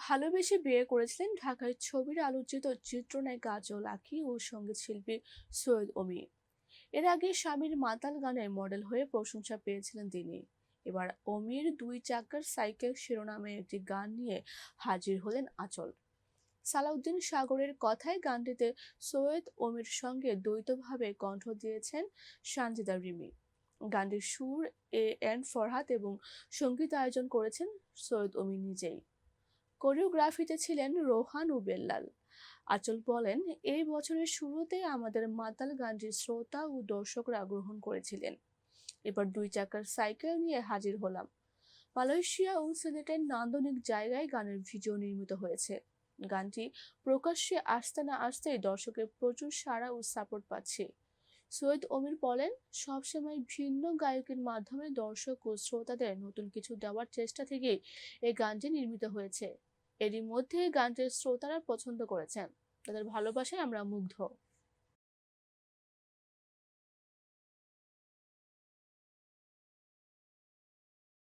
ভালোবেসে বিয়ে করেছিলেন ঢাকায় ছবির আলোচিত চিত্রনায়ক কাজল আখি ও সংগীত শিল্পী সৈয়দ অমি এর আগে স্বামীর মাতাল গানের মডেল হয়ে প্রশংসা পেয়েছিলেন তিনি। এবার অমির দুই চাকার সাইকেল শিরোনামে একটি গান নিয়ে হাজির হলেন আচল। সালাউদ্দিন সাগরের কথায় গানটিতে সৈয়দ অমির সঙ্গে দ্বৈতভাবে কণ্ঠ দিয়েছেন সানজিদা রিমি। গানটির সুর এ এন ফরহাদ এবং সংগীত আয়োজন করেছেন সৈয়দ অমি নিজেই। কোরিওগ্রাফিতে ছিলেন রোহান উবেল্লাল। আচল বলেন, এই বছরের শুরুতে আমাদের মাতাল গানটির শ্রোতা ও দর্শকরা গ্রহণ করেছিলেন। এবার দুই চাকার সাইকেল নিয়ে হাজির হলাম। মালয়েশিয়া ও সিলেটের নান্দনিক জায়গায় গানের ভিডিও নির্মিত হয়েছে। গানটি প্রকাশ্যে আসতে না আসতেই দর্শকের প্রচুর সাড়া ও সাপোর্ট পাচ্ছে। সৈয়দ অমির বলেন, সবসময় ভিন্ন গায়কের মাধ্যমে দর্শক ও শ্রোতাদের নতুন কিছু দেওয়ার চেষ্টা থেকেই এই গানটি নির্মিত হয়েছে। এরই মধ্যে গানটির শ্রোতারা পছন্দ করেছেন। তাদের ভালোবাসায় আমরা মুগ্ধ।